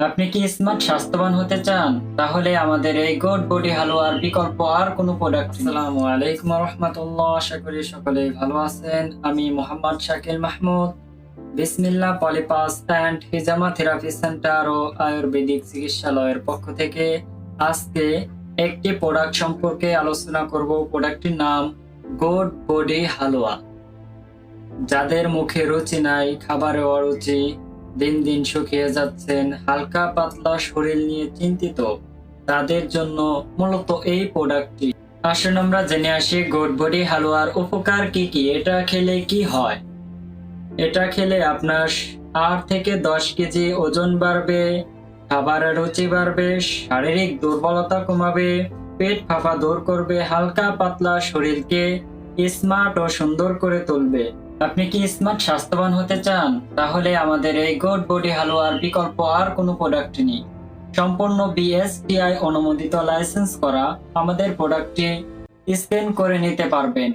আপনি কি স্মার্ট স্বাস্থ্যবান হতে চান? তাহলে আমাদের এই গুড বডি হালুয়ার বিকল্প আর কোনো প্রোডাক্ট আসসালামু আলাইকুম রহমতুল্লাহ আশা করি সকলে ভালো আছেন। আমি Mohammad Shakil Mahmud. Bismillah polypus and Hijama therapy centre ও আয়ুর্বেদিক চিকিৎসালয়ের পক্ষ থেকে আজকে একটি প্রোডাক্ট সম্পর্কে আলোচনা করব। প্রোডাক্টটির নাম গুড বডি হালুয়া। যাদের মুখে রুচি নাই, খাবারে অরুচি দিন দিন শুকিয়ে যাচ্ছেন, হালকা পাতলা শরীর নিয়ে চিন্তিত। তাদের জন্য মূলত এই প্রোডাক্টটি আসুন আমরা জেনে আসি গুড বডি হালুয়ার উপকার কি কি, এটা খেলে কি হয়? এটা খেলে আপনার আট থেকে দশ কেজি ওজন বাড়বে খাবারের রুচি বাড়বে, শারীরিক দুর্বলতা কমাবে, পেট ফাঁপা দূর করবে, হালকা পাতলা শরীরকে স্মার্ট ও সুন্দর করে তুলবে। আপনি কি স্মার্ট, স্বাস্থ্যবান হতে চান? তাহলে আমাদের এই গুড বডি হালুয়ার বিকল্প আর কোনো প্রোডাক্ট নেই। সম্পূর্ণ বিএসটিআই অনুমোদিত লাইসেন্স করা আমাদের প্রোডাক্টটি স্ক্যান করে নিতে পারবেন।